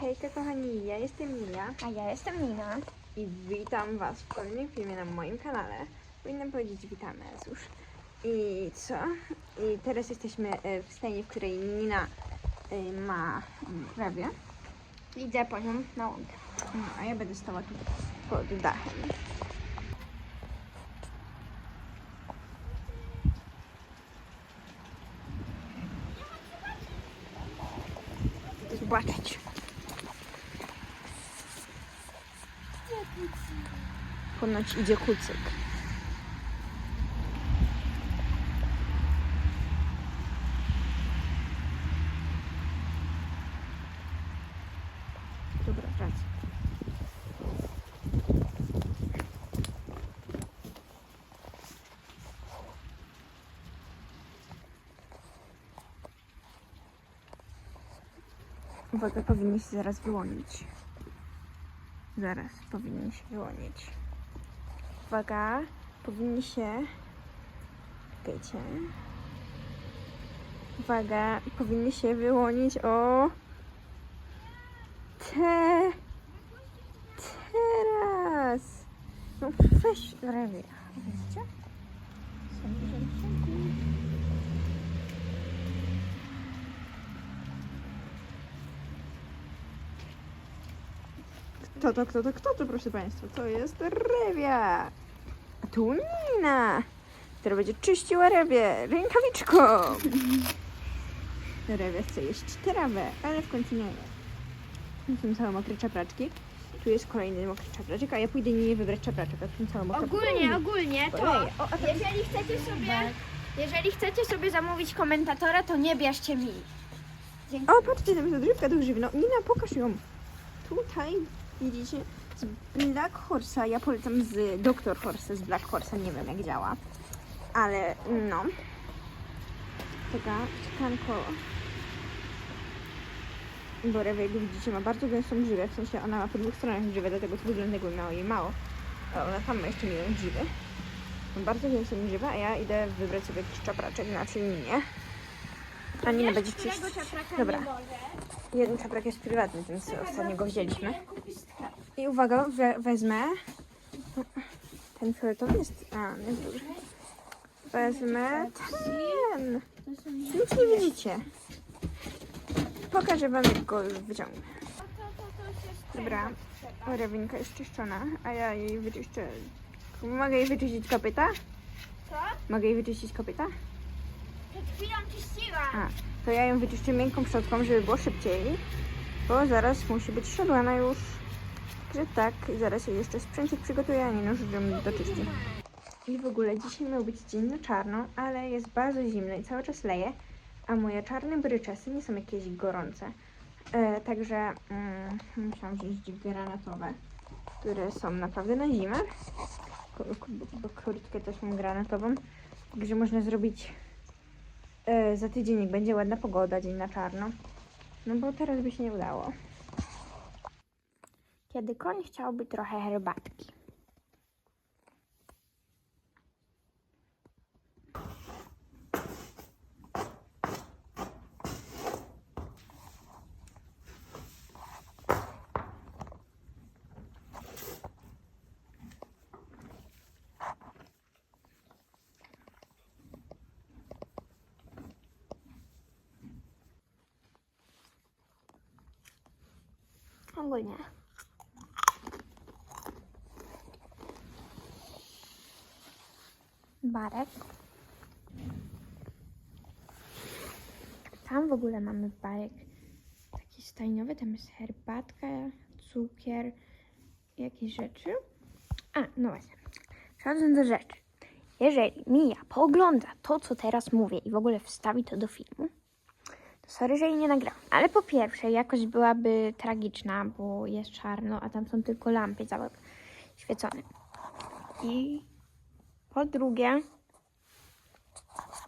Hejka kochani, ja jestem Mia A ja jestem Nina. i witam Was w kolejnym filmie na moim kanale. Powinnam powiedzieć witamy już. I co? I teraz jesteśmy e, w scenie, w której Nina e, ma mm, prawie, Idę po nią na łąkę. no, a ja będę stała tu pod dachem. Ponoć idzie kucyk. Dobra, wracam. Uwaga, powinni się zaraz wyłonić. Zaraz powinni się wyłonić. Uwaga, powinni się. Czekajcie. Uwaga, powinni się wyłonić o. Te. Teraz. No weź rewie. Widzicie? Są Kto to, kto to, kto to, proszę Państwa? To jest Rewia. A tu Nina, która będzie czyściła Rewię rękawiczką. Rewia chce jeść trawę, ale w końcu nie je. Tu są całe mokre czapraczki. Tu jest kolejny mokry czapraczek, a ja pójdę nie wybrać czapraczek, a tu są całe mokre Ogólnie, ogólnie to. O, a tam- jeżeli chcecie sobie, jeżeli chcecie sobie zamówić komentatora, to nie bierzcie mi. O, patrzcie, tam jest odżywka do grzyby. No, Nina, pokaż ją. Tutaj widzicie z Black Horse'a. Ja polecam z Dr. Horse, z Black Horse'a. Nie wiem, jak działa. Ale no. Taka czkanko. Bo Rewa, jak widzicie, ma bardzo gęstą grzywę. W sensie ona ma po dwóch stronach grzywę, dlatego wygląda jakby miało jej mało. A ona tam ma jeszcze milion. Ma bardzo gęstą grzywę, a ja idę wybrać sobie jakiś czapraczek, znaczy nie. A Nina będzie czyścić. Dobra. Jeden czaprak jest prywatny, ten co ostatnio go wzięliśmy. I uwaga, we, wezmę. Ten fioletowy jest. A, nie duży. Wezmę ten. Nic nie widzicie. Pokażę wam, jak go wyciągnę. Dobra, rewinka jest czyszczona, a ja jej wyczyszczę. Mogę jej wyczyścić kopyta? Co? Mogę jej wyczyścić kopyta? Przed chwilą. A, to ja ją wyczyszczę miękką szczotką, żeby było szybciej, bo zaraz musi być szczodłana już. Że tak, zaraz jej jeszcze sprzęcik przygotuję, a nie ją doczyści. I w ogóle dzisiaj miał być dzień na czarno, ale jest bardzo zimno i cały czas leje, a moje czarne bryczesy nie są jakieś gorące. E, także mm, musiałam wziąć granatowe, które są naprawdę na zimę. Kurtkę też mam granatową, także można zrobić E, za tydzień, będzie ładna pogoda, dzień na czarno. No bo teraz by się nie udało. Kiedy koń chciałby trochę herbatki. Ogólnie. Barek. Tam w ogóle mamy barek taki stajniowy, tam jest herbatka, cukier, jakieś rzeczy. A, no właśnie. Przechodząc do rzeczy. Jeżeli Mija poogląda to, co teraz mówię i w ogóle wstawi to do filmu, sorry, że jej nie nagrałam. Ale po pierwsze, jakość byłaby tragiczna, bo jest czarno, a tam są tylko lampy całe świecone. I po drugie,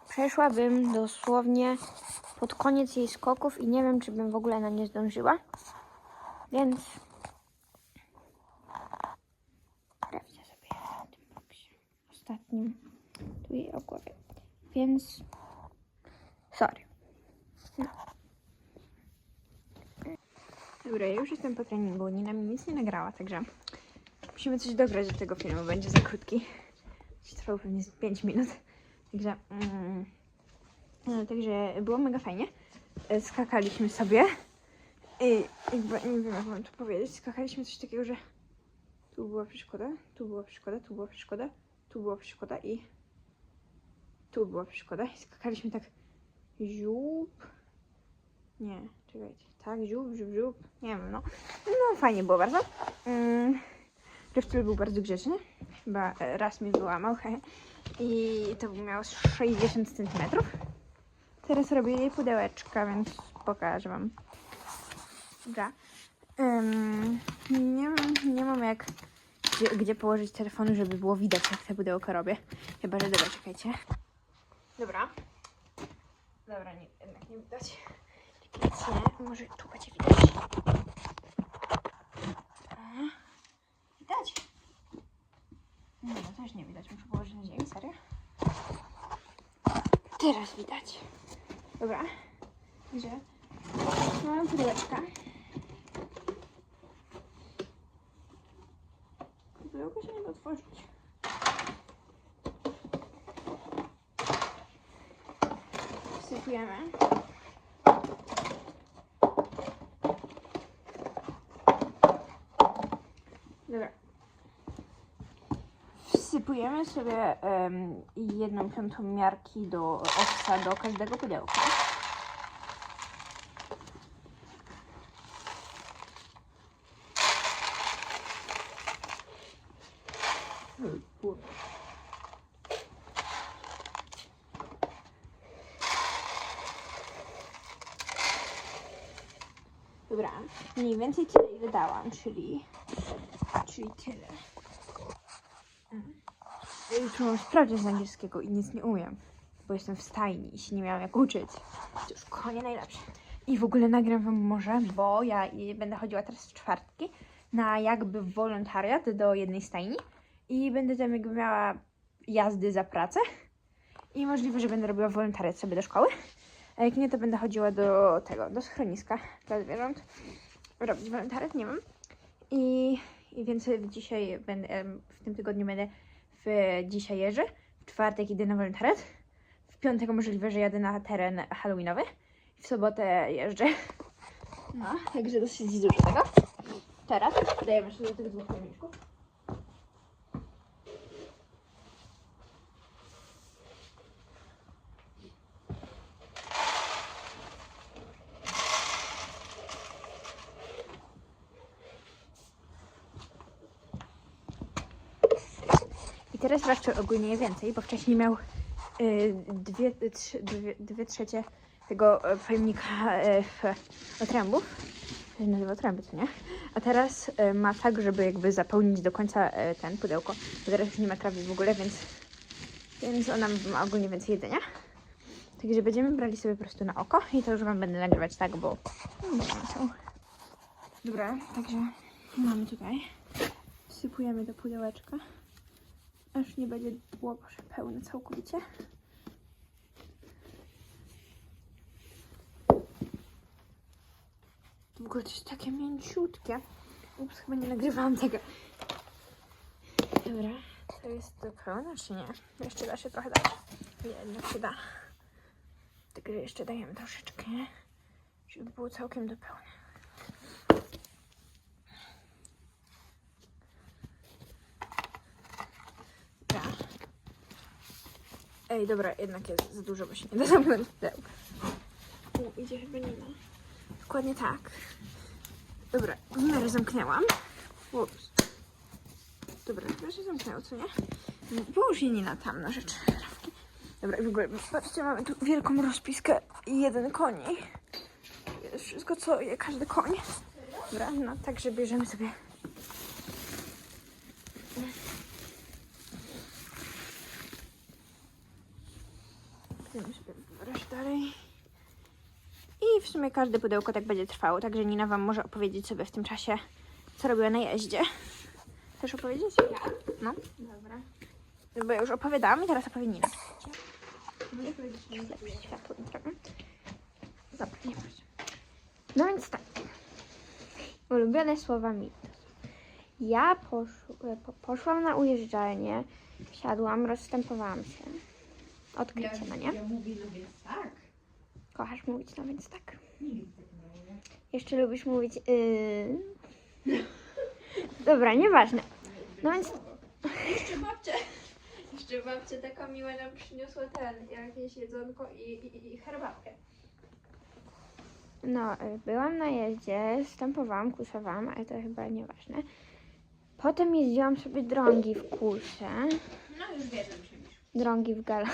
przeszłabym dosłownie pod koniec jej skoków i nie wiem, czy bym w ogóle na nie zdążyła. Więc sprawdzę sobie na tym boksie ostatnim tu jej o głowie. Więc sorry. Dobra, już jestem po treningu, Nina mi nic nie nagrała, także musimy coś dograć do tego filmu, będzie za krótki. Trwał pewnie z 5 minut, także... Mm, no, także było mega fajnie. E, Skakaliśmy sobie i jakby, nie wiem jak mam to powiedzieć, skakaliśmy coś takiego, że tu była przeszkoda, tu była przeszkoda, tu była przeszkoda, tu była przeszkoda i tu była przeszkoda i skakaliśmy tak ziup. Nie, czekajcie. Tak, ziup, ziup, ziup. Nie wiem, no. No, fajnie było bardzo. Mm, był bardzo grzeczny. Chyba raz mi wyłamał. he. I to miało 60 cm. Teraz robię jej pudełeczka, więc pokażę Wam. Dobra. Ym, nie, nie mam jak gdzie, gdzie położyć telefonu, żeby było widać, jak te pudełko robię. Chyba, że dobra, czekajcie. Dobra. Dobra, nie, jednak nie widać. Czekajcie, może tu będzie widać. A, Widać? Nie, no też nie widać. Muszę położyć na ziemi, serio? Teraz widać. Dobra. Gdzie? Mam pudełeczka. Pudełko się nie da otworzyć. Wsypujemy. Dobra. Wsypujemy sobie em, jedną piątą miarki do owsa do każdego pudełka. Dobra, mniej więcej tyle ile dałam, czyli, czyli tyle. Jutro mam sprawdzić z angielskiego i nic nie umiem, bo jestem w stajni i się nie miałam jak uczyć. To już konie najlepsze. I w ogóle nagram wam może, bo ja będę chodziła teraz w czwartki na jakby wolontariat do jednej stajni i będę tam jakby miała jazdy za pracę i możliwe, że będę robiła wolontariat sobie do szkoły. A jak nie, to będę chodziła do tego, do schroniska dla zwierząt. Robić wolontariat, nie wiem. I, I więc dzisiaj będę, w tym tygodniu będę dzisiaj jeżdżę, w czwartek idę na wolontariat, w piątek możliwe, że jadę na teren halloweenowy, w sobotę jeżdżę. No, także dosyć dużo tego. Teraz dajemy jeszcze do tych dwóch pojemniczków. I teraz raczej ogólnie więcej, bo wcześniej miał y, dwie, trzy, dwie, dwie trzecie tego e, pojemnika e, w otrębów. To się nazywa otręby, co nie? A teraz e, ma tak, żeby jakby zapełnić do końca ten pudełko. Bo teraz już nie ma trawy w ogóle, więc, więc ona ma ogólnie więcej jedzenia. Także będziemy brali sobie po prostu na oko i to już Wam będę nagrywać tak, bo. Dobra, także mamy tutaj. Wsypujemy do pudełeczka aż nie będzie było pełne całkowicie. Ogóle to jest takie mięciutkie. Ups, chyba nie nagrywałam tego. Dobra, to jest to pełne, czy nie? Jeszcze da się trochę dać. Jednak się da. Także jeszcze dajemy troszeczkę, żeby było całkiem do pełne. Dobra. Ej, dobra, jednak jest za dużo, bo się nie da zamknąć pudełka. U, idzie chyba Nina. Dokładnie tak. Dobra, w miarę zamknęłam. Ups. Dobra, chyba się zamknęło, co nie? Połóż je Nina tam na rzecz trawki. Dobra, w ogóle, patrzcie, mamy tu wielką rozpiskę i jeden koni. Jest wszystko, co je każdy koń. Dobra, no także bierzemy sobie Idziemy sobie wybrać dalej. I w sumie każde pudełko tak będzie trwało, także Nina Wam może opowiedzieć sobie w tym czasie, co robiła na jeździe. Chcesz opowiedzieć? Ja. No. Dobra. Bo ja już opowiadałam i teraz opowie Nina. Zepsuć światło trochę. Dobra, nie. No więc tak. Ulubione słowa mitos. Ja posz, po, poszłam na ujeżdżalnię, wsiadłam, rozstępowałam się. Odkrycie, no nie? Ja mówię, no więc tak. Kochasz mówić, no więc tak. Nigdy. Jeszcze lubisz mówić yy... Dobra, nieważne. No więc Jeszcze babcia, jeszcze babcia taka miła nam przyniosła ten, jakieś jedzonko i, i, i herbatkę. No, y, byłam na jeździe, stępowałam, kursowałam, ale to chyba nieważne. Potem jeździłam sobie drągi w kursie, No już wiedzą czymś. Drągi w gal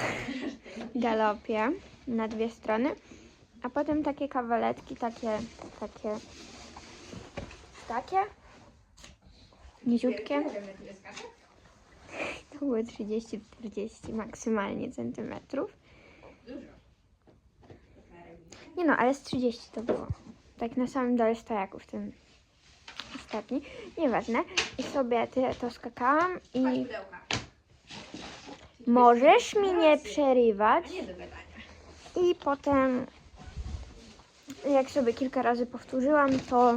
galopie na dwie strony, a potem takie kawaletki, takie, takie, takie, niziutkie. To były 30-40 maksymalnie centymetrów. Dużo. Nie no, ale z 30 to było. Tak na samym dole stojaków, ten ostatni. Nieważne. I sobie to skakałam i. możesz mi nie przerywać. I potem, jak sobie kilka razy powtórzyłam, to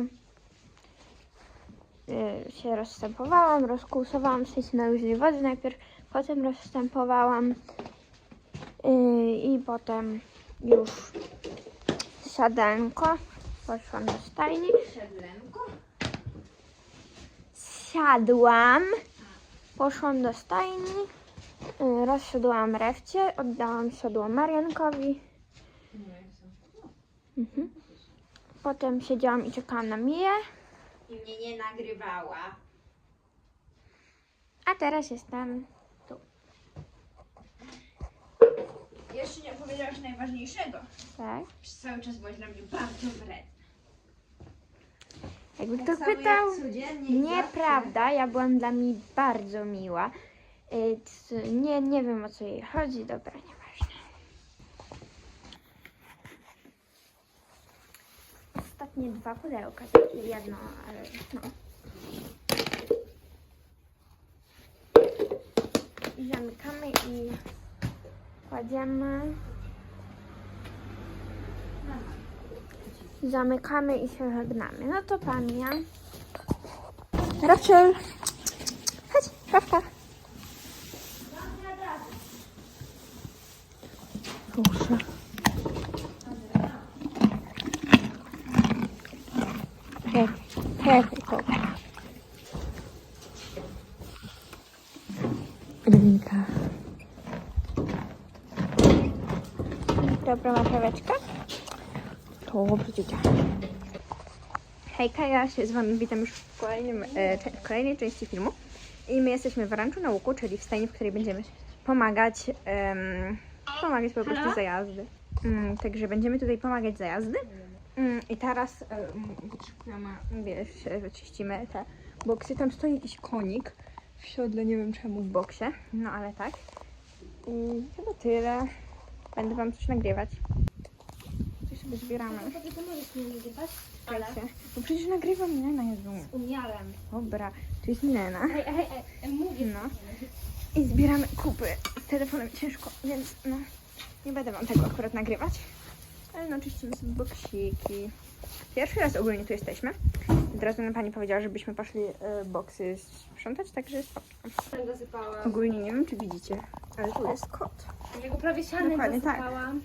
y, się rozstępowałam, rozkłusowałam, w sensie na luźnej wody najpierw, potem rozstępowałam y, i potem już siadanko, poszłam do stajni, siadłam, poszłam do stajni, y, rozsiadłam rewcie, oddałam siodło Mariankowi. Mhm. Potem siedziałam i czekałam na Miję, I mnie nie nagrywała. a teraz jestem. Jeszcze nie opowiedziałaś najważniejszego. Tak. Przez cały czas byłaś dla mnie bardzo wredna. Jakby Tak samo jak pytał, codziennie i nieprawda, ja byłam dla mi bardzo miła. Nie, nie wiem o co jej chodzi, dobra, nieważne. Ostatnie dwa pudełka, jedno, ale no. Zamykamy i kładziemy. Zamykamy i się żegnamy. No to pan ja. Rachel! Chodź, Rafka. Hej, Glinka. Dobra marcheweczka. Dobrze, dzieciak. Hejka, ja się z Wami witam już w, kolejnym, e, w kolejnej części filmu. I my jesteśmy w Ranczu na Łuku, czyli w stajni, w której będziemy pomagać, em, pomagać po prostu za jazdy. Mm, także będziemy tutaj pomagać za jazdy. Mm, I teraz um, wytrzykujemy, wiesz, wyczyścimy te boksy. Tam stoi jakiś konik w siodle, nie wiem czemu w boksie, no ale tak. I chyba tyle. Będę Wam coś nagrywać. Coś sobie zbieramy. To możesz mnie nagrywać? Czekajcie. No przecież nagrywam Milena, Jezu. Umiałem. Dobra, tu jest Milena. Hej, hej, hej, mówię. No. I zbieramy kupy. Telefonem ciężko, więc no nie będę wam tego akurat nagrywać. Ale no czyścimy sobie boksiki. Pierwszy raz ogólnie tu jesteśmy. Od razu nam pani powiedziała, żebyśmy poszli e, boksy sprzątać, także spoko. Zasypałam. Ogólnie nie wiem, czy widzicie, ale tu jest kot. Ja go prawie sianem Dokładnie tak. zasypałam.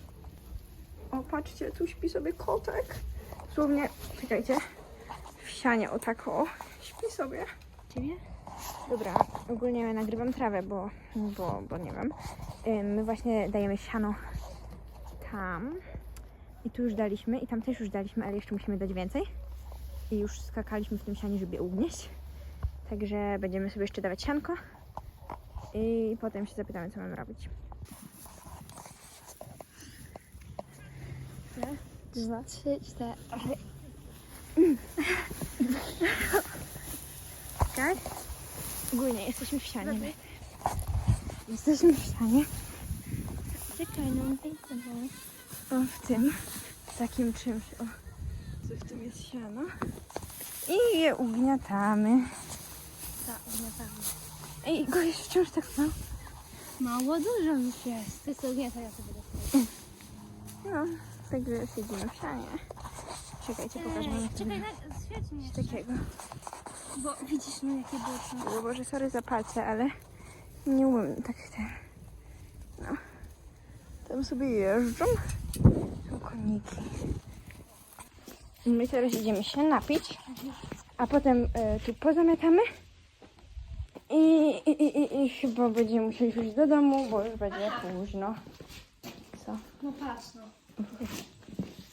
O, patrzcie, tu śpi sobie kotek. Dosłownie, czekajcie, w sianie o tak o, śpi sobie. Ciebie? Dobra, ogólnie nagrywam trawę, bo, bo, bo nie wiem. My właśnie dajemy siano tam. I tu już daliśmy, i tam też już daliśmy, ale jeszcze musimy dać więcej. I już skakaliśmy w tym sianie, żeby je ugnieść. Także będziemy sobie jeszcze dawać sianko. I potem się zapytamy, co mamy robić. Dwa, trzy, cztery. Tak? Ogólnie jesteśmy w sianie. my. Jesteśmy w sianie. Zwyczajną piękną. O, w tym takim czymś. O, co w tym jest siano. I je ugniatamy. Tak, ugniatamy. Ej, go jest wciąż tak mało. Mało dużo już jest. Ty sobie ugniata, ja sobie dostaję. No, także siedzimy w sianie. Czekajcie, pokażę wam. Czekaj, na, Świetnie. Coś takiego. Bo widzisz, no jakie boczne. O Boże, sorry za palce, ale nie umiem tak ten. No. Tam sobie jeżdżą. Są koniki. My teraz idziemy się napić, a potem e, tu pozamiatamy. I, i, i, i, chyba będziemy musieli już do domu, bo już będzie późno. Co? No patrz, no.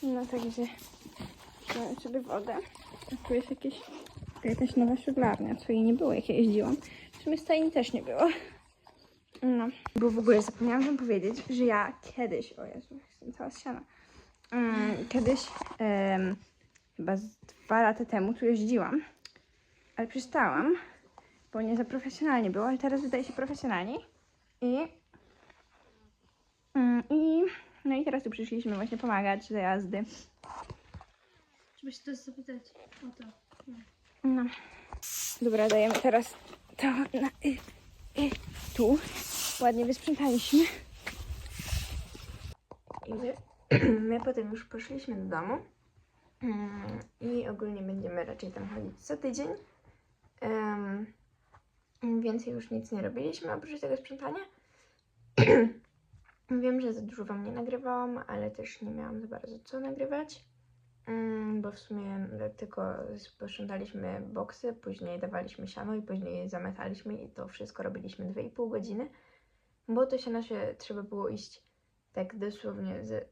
No także wziąłem sobie wodę. Tu jest jakieś, jakaś nowa siodlarnia, co jej nie było jak ja jeździłam. W sumie stajni też nie było. No, bo w ogóle zapomniałam wam powiedzieć, że ja kiedyś, o Jezu, jestem cała ściana, mm, kiedyś, em, chyba z dwa lata temu tu jeździłam, ale przestałam, bo nie za profesjonalnie było, ale teraz wydaje się profesjonalniej. I, mm, i no i teraz tu przyszliśmy właśnie pomagać za jazdy. Trzeba się też zapytać o to. No. Dobra, dajemy teraz to na, y, y, tu. Ładnie wysprzątaliśmy. I my, my potem już poszliśmy do domu. Mm, I ogólnie będziemy raczej tam chodzić co tydzień. Em, więcej już nic nie robiliśmy oprócz tego sprzątania. Wiem, że za dużo wam nie nagrywałam, ale też nie miałam za bardzo co nagrywać. Mm, bo w sumie tylko posprzątaliśmy boksy, później dawaliśmy siano i później zametaliśmy i to wszystko robiliśmy 2,5 godziny, bo to siano się trzeba było iść tak dosłownie z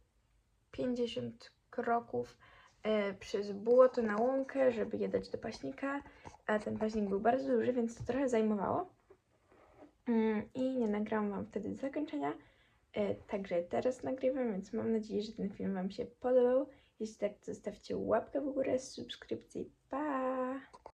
50 kroków e, przez błoto na łąkę, żeby je dać do paśnika, a ten paśnik był bardzo duży, więc to trochę zajmowało. Mm, I nie nagrałam Wam wtedy zakończenia, e, także teraz nagrywam, więc mam nadzieję, że ten film Wam się podobał. Jeśli tak, zostawcie łapkę w górę, subskrypcję. Pa!